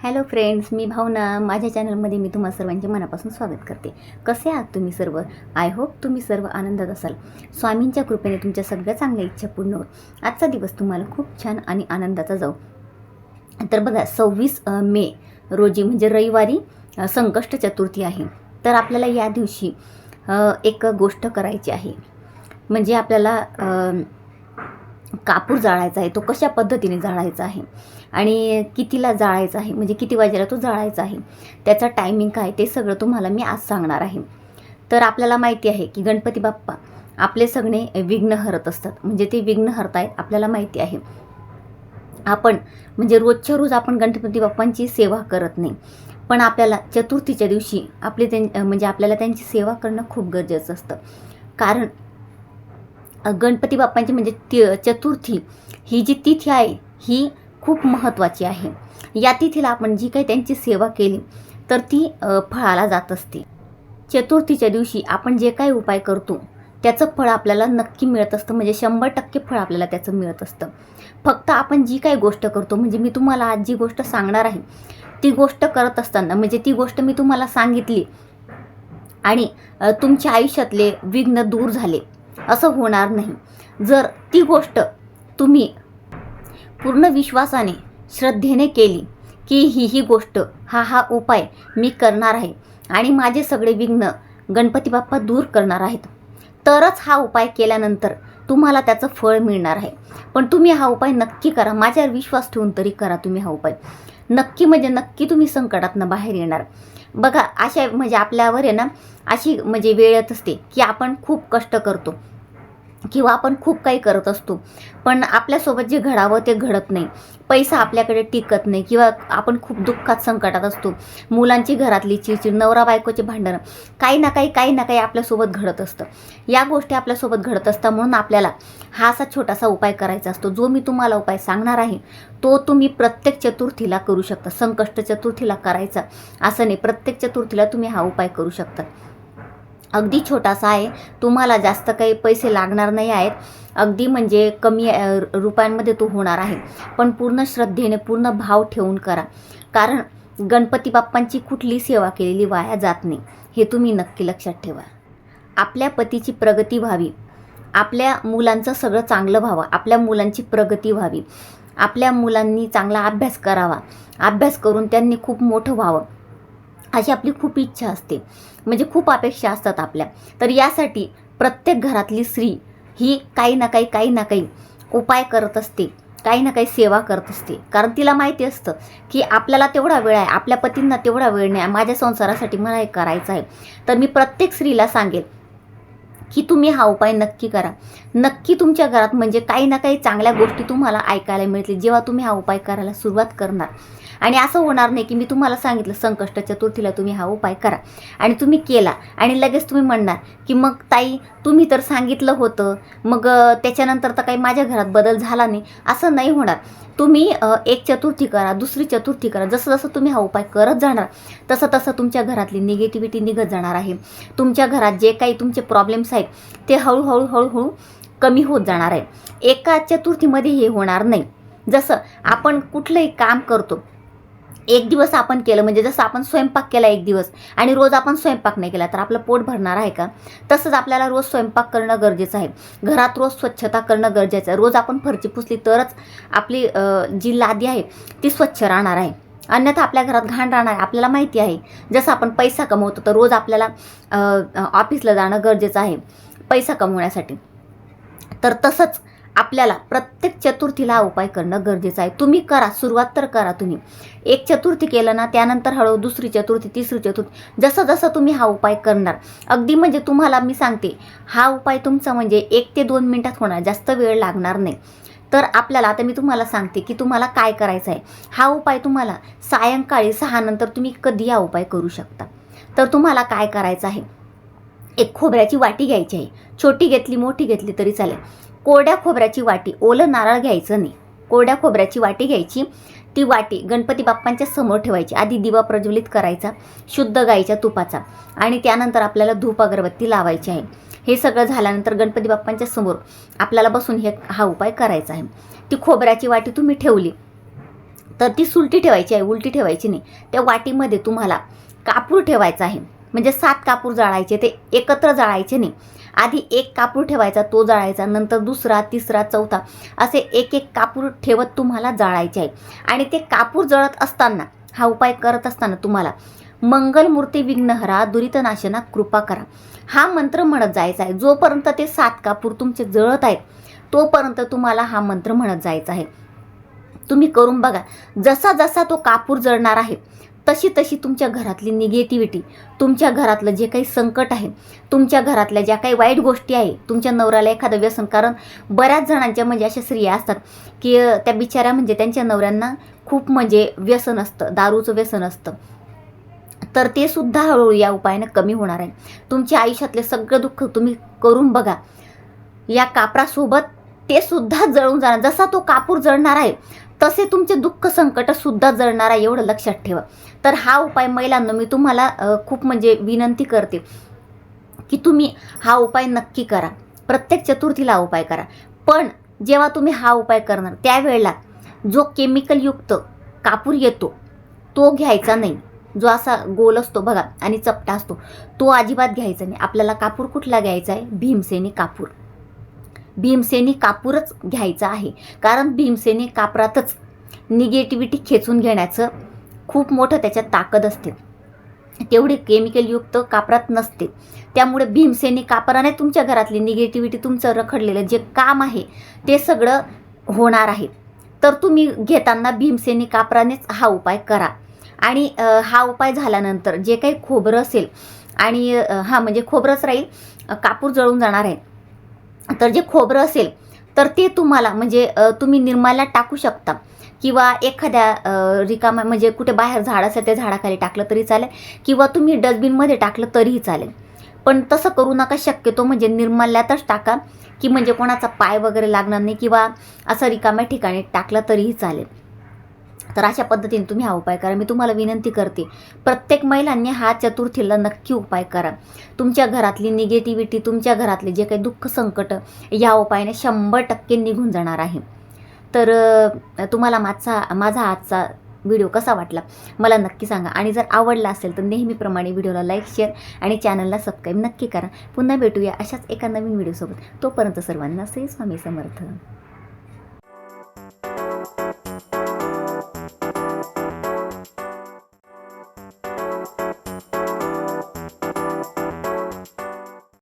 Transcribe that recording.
Hello friends मी भावना. माझ्या चॅनलमध्ये मी तुम्हा सर्वांचे मनापासून स्वागत करते. कसे आहात तुम्ही सर्व? आय होप तुम्ही सर्व आनंदात असाल. स्वामींच्या कृपेने तुमच्या सगळ्या चांगल्या इच्छा पूर्ण होत. आजचा दिवस तुम्हाला खूप छान आणि आनंदाचा जाऊ. तर बघा सव्वीस मे रोजी म्हणजे रविवारी संकष्ट चतुर्थी आहे. तर आपल्याला या दिवशी एक गोष्ट करायची आहे. म्हणजे आपल्याला कापूर जाळायचा आहे तो कशा पद्धतीने जाळायचा आहे आणि कितीला जाळायचा आहे म्हणजे किती वाजेला तो जाळायचा आहे त्याचा टायमिंग काय ते सगळं तुम्हाला मी आज सांगणार आहे. तर आपल्याला माहिती आहे की गणपती बाप्पा आपले सगळे विघ्न हरत असतात. म्हणजे ते विघ्न हरतायत आपल्याला माहिती आहे. आपण म्हणजे रोजच्या रोज आपण गणपती बाप्पांची सेवा करत नाही. पण आपल्याला चतुर्थीच्या दिवशी आपली त्यां म्हणजे आपल्याला त्यांची सेवा करणं खूप गरजेचं असतं. कारण गणपती बाप्पांची म्हणजे ति चतुर्थी ही जी तिथी आहे ही खूप महत्त्वाची आहे. या तिथीला आपण जी काही त्यांची सेवा केली तर ती फळाला जात असते. चतुर्थीच्या दिवशी आपण जे काही उपाय करतो त्याचं फळ आपल्याला नक्की मिळत असतं. म्हणजे शंभर टक्के फळ आपल्याला त्याचं मिळत असतं. फक्त आपण जी काही गोष्ट करतो म्हणजे मी तुम्हाला आज जी गोष्ट सांगणार आहे ती गोष्ट करत असताना म्हणजे ती गोष्ट मी तुम्हाला सांगितली आणि तुमच्या आयुष्यातले विघ्न दूर झाले. असं होणार नाही. जर ती गोष्ट तुम्ही पूर्ण विश्वासाने श्रद्धेने केली की ही ही गोष्ट हा हा उपाय मी करणार आहे आणि माझे सगळे विघ्न गणपती बाप्पा दूर करणार आहेत तरच हा उपाय केल्यानंतर तुम्हाला त्याचं फळ मिळणार आहे. पण तुम्ही हा उपाय नक्की करा. माझ्यावर विश्वास ठेवून तरी करा तुम्ही हा उपाय. नक्की म्हणजे नक्की तुम्ही संकटातनं बाहेर येणार. बघा अशा म्हणजे आपल्यावर आहे ना अशी म्हणजे वेळ येत असते की आपण खूप कष्ट करतो. किंवा आपण खूप काही करत असतो. पण आपल्यासोबत जे घडावं ते घडत नाही. पैसा आपल्याकडे टिकत नाही किंवा आपण खूप दुःखात संकटात असतो. मुलांची घरातली चिडचिड नवरा बायकोचे भांडणं काही ना काही काही ना काही आपल्यासोबत घडत असतं. या गोष्टी आपल्यासोबत घडत असतात म्हणून आपल्याला हा असा छोटासा उपाय करायचा असतो. जो मी तुम्हाला उपाय सांगणार आहे तो तुम्ही प्रत्येक चतुर्थीला करू शकता. संकष्ट चतुर्थीला करायचा असं नाही. प्रत्येक चतुर्थीला तुम्ही हा उपाय करू शकता. अगदी छोटासा आहे. तुम्हाला जास्त काही पैसे लागणार नाही आहेत. अगदी म्हणजे कमी रुपयांमध्ये तो होणार आहे. पण पूर्ण श्रद्धेने पूर्ण भाव ठेवून करा. कारण गणपती बाप्पांची कुठली सेवा केलेली वाया जात नाही. हे तुम्ही नक्की लक्षात ठेवा. आपल्या पतीची प्रगती व्हावी. आपल्या मुलांचं सगळं चांगलं व्हावं. आपल्या मुलांची प्रगती व्हावी. आपल्या मुलांनी चांगला अभ्यास करावा. अभ्यास करून त्यांनी खूप मोठं व्हावं. अशी आपली खूप इच्छा असते. म्हणजे खूप अपेक्षा असतात आपल्या. तर यासाठी प्रत्येक घरातली स्त्री ही काही ना काही काही ना काही उपाय करत असते. काही ना काही सेवा करत असते. कारण तिला माहिती असतं की आपल्याला तेवढा वेळ आहे आपल्या पतींना तेवढा वेळ नाही आहे. माझ्या संसारासाठी मला हे करायचं आहे. तर मी प्रत्येक स्त्रीला सांगेल की तुम्ही हा उपाय नक्की करा. नक्की तुमच्या घरात म्हणजे काही ना काही चांगल्या गोष्टी तुम्हाला ऐकायला मिळतील जेव्हा तुम्ही हा उपाय करायला सुरुवात करणार. आणि असं होणार नाही की मी तुम्हाला सांगितलं संकष्ट चतुर्थीला तुम्ही हा उपाय करा. आणि तुम्ही केला आणि लगेच तुम्ही म्हणणार की मग ताई तुम्ही तर सांगितलं होतं मग त्याच्यानंतर तर काही माझ्या घरात बदल झाला नाही असं नाही होणार. तुम्ही एक चतुर्थी करा दुसरी चतुर्थी करा जसं जसं तुम्ही हा उपाय करत जाणार तसं तसं तुमच्या घरातली निगेटिव्हिटी निघत जाणार आहे. तुमच्या घरात जे काही तुमचे प्रॉब्लेम्स आहेत ते हळूहळू हळूहळू कमी होत जाणार आहे. एका चतुर्थीमध्ये हे होणार नाही. जसं आपण कुठलंही काम करतो एक दिवस आपण केलं म्हणजे जसं आपण स्वयंपाक केला एक दिवस आणि रोज आपण स्वयंपाक नाही केला तर आपलं पोट भरणार आहे का? तसंच आपल्याला रोज स्वयंपाक करणं गरजेचं आहे. घरात रोज स्वच्छता करणं गरजेचं आहे. रोज आपण फरची पुसली तरच आपली जी लादी आहे ती स्वच्छ राहणार आहे. अन्यथा आपल्या घरात घाण राहणार आहे आपल्याला माहिती आहे. जसं आपण पैसा कमवतो तर रोज आपल्याला ऑफिसला जाणं गरजेचं आहे पैसा कमवण्यासाठी. तर तसंच आपल्याला प्रत्येक चतुर्थीला हा उपाय करणं गरजेचं आहे. तुम्ही करा सुरुवात तर करा तुम्ही. एक चतुर्थी केलं ना त्यानंतर हळू दुसरी चतुर्थी तिसरी चतुर्थी जसं जसं तुम्ही हा उपाय करणार. अगदी म्हणजे तुम्हाला मी सांगते हा उपाय तुमचा म्हणजे एक ते दोन मिनटात होणार जास्त वेळ लागणार नाही. तर आपल्याला आता मी तुम्हाला सांगते की तुम्हाला काय करायचं आहे. हा उपाय तुम्हाला सायंकाळी सहा नंतर तुम्ही कधी हा उपाय करू शकता. तर तुम्हाला काय करायचं आहे? एक खोबऱ्याची वाटी घ्यायची आहे. छोटी घेतली मोठी घेतली तरी चालेल. कोरड्या खोबऱ्याची वाटी ओलं नारळ घ्यायचं नाही. कोरड्या खोबऱ्याची वाटी घ्यायची. ती वाटी गणपती बाप्पांच्या समोर ठेवायची. आधी दिवा प्रज्वलित करायचा शुद्ध गाईच्या तुपाचा. आणि त्यानंतर आपल्याला धूप अगरबत्ती लावायची आहे. हे सगळं झाल्यानंतर गणपती बाप्पांच्या समोर आपल्याला बसून हे हा उपाय करायचा आहे. ती खोबऱ्याची वाटी तुम्ही ठेवली. तर ती सुलटी ठेवायची आहे उलटी ठेवायची नाही. त्या वाटीमध्ये तुम्हाला कापूर ठेवायचा आहे. म्हणजे सात कापूर जाळायचे ते एकत्र जाळायचे नाही. आधी एक कापूर ठेवायचा तो जाळायचा नंतर दुसरा तिसरा चौथा असे एक एक कापूर ठेवत तुम्हाला जाळायचे आहे. आणि ते कापूर जळत असताना हा उपाय करत असताना तुम्हाला मंगलमूर्ती विघ्नहरा दुरितनाशना कृपा करा. हा मंत्र म्हणत जायचा आहे. जोपर्यंत ते सात कापूर तुमचे जळत आहेत तोपर्यंत तुम्हाला हा मंत्र म्हणत जायचा आहे. तुम्ही करून बघा जसा जसा तो कापूर जळणार आहे तशी तशी तुमच्या घरातली निगेटिव्हिटी तुमच्या घरातलं जे काही संकट आहे तुमच्या घरातल्या ज्या काही वाईट गोष्टी आहे तुमच्या नवऱ्याला एखादं व्यसन कारण बऱ्याच जणांच्या म्हणजे अशा स्त्रिया असतात की त्या बिचाऱ्या म्हणजे त्यांच्या नवऱ्यांना खूप म्हणजे व्यसन असतं दारूचं व्यसन असतं. तर ते सुद्धा हळूहळू या उपायानं कमी होणार आहे. तुमच्या आयुष्यातले सगळं दुःख तुम्ही करून बघा. या कापरासोबत ते सुद्धा जळून जाणार. जसा तो कापूर जळणार आहे तसे तुमचे दुःख संकट सुद्धा जळणार आहे एवढं लक्षात ठेवा. तर हा उपाय महिलांना मी तुम्हाला खूप म्हणजे विनंती करते की तुम्ही हा उपाय नक्की करा. प्रत्येक चतुर्थीला हा उपाय करा. पण जेव्हा तुम्ही हा उपाय करणार त्यावेळेला जो केमिकलयुक्त कापूर येतो तो घ्यायचा नाही. जो असा गोल असतो बघा आणि चपटा असतो तो अजिबात घ्यायचा नाही. आपल्याला कापूर कुठला घ्यायचा आहे? भीमसेनी कापूर. भीमसेनी कापूरच घ्यायचा आहे. कारण भीमसेनी कापरातच निगेटिव्हिटी खेचून घेण्याचं खूप मोठं त्याच्यात ताकद असते. तेवढी केमिकलयुक्त कापरात नसते. त्यामुळे भीमसेनी कापराने तुमच्या घरातली निगेटिव्हिटी तुमचं रखडलेलं जे काम आहे ते सगळं होणार आहे. तर तुम्ही घेताना भीमसेनी कापरानेच हा उपाय करा. आणि हा उपाय झाल्यानंतर जे काही खोबरं असेल आणि हां हा म्हणजे खोबरंच राहील कापूर जळून जाणार आहे. तर जे खोबरं असेल तर ते तुम्हाला म्हणजे तुम्ही निर्माल्यात टाकू शकता. किंवा एखाद्या रिकामा म्हणजे कुठे बाहेर झाड असेल त्या झाडाखाली टाकलं तरी चालेल. किंवा तुम्ही डस्टबिनमध्ये टाकलं तरीही चालेल. पण तसं करू नका शक्यतो म्हणजे निर्माल्यातच टाका. की म्हणजे कोणाचा पाय वगैरे लागणार नाही किंवा असं रिकाम्या ठिकाणी टाकलं तरीही चालेल. तर अशा पद्धतीने तुम्ही हा उपाय करा. मी तुम्हाला विनंती करते प्रत्येक महिलांनी हा चतुर्थीला नक्की उपाय करा. तुमच्या घरातली निगेटिव्हिटी तुमच्या घरातले जे काही दुःख संकट या उपायाने शंभर टक्के निघून जाणार आहे. तर तुम्हाला माझा माझा आजचा व्हिडिओ कसा वाटला मला नक्की सांगा. आणि जर आवडला असेल तर नेहमीप्रमाणे व्हिडिओला लाईक शेअर आणि चॅनलला सबस्क्राईब नक्की करा. पुन्हा भेटूया अशाच एका नवीन व्हिडिओसोबत. तोपर्यंत सर्वांना श्री स्वामी समर्थ.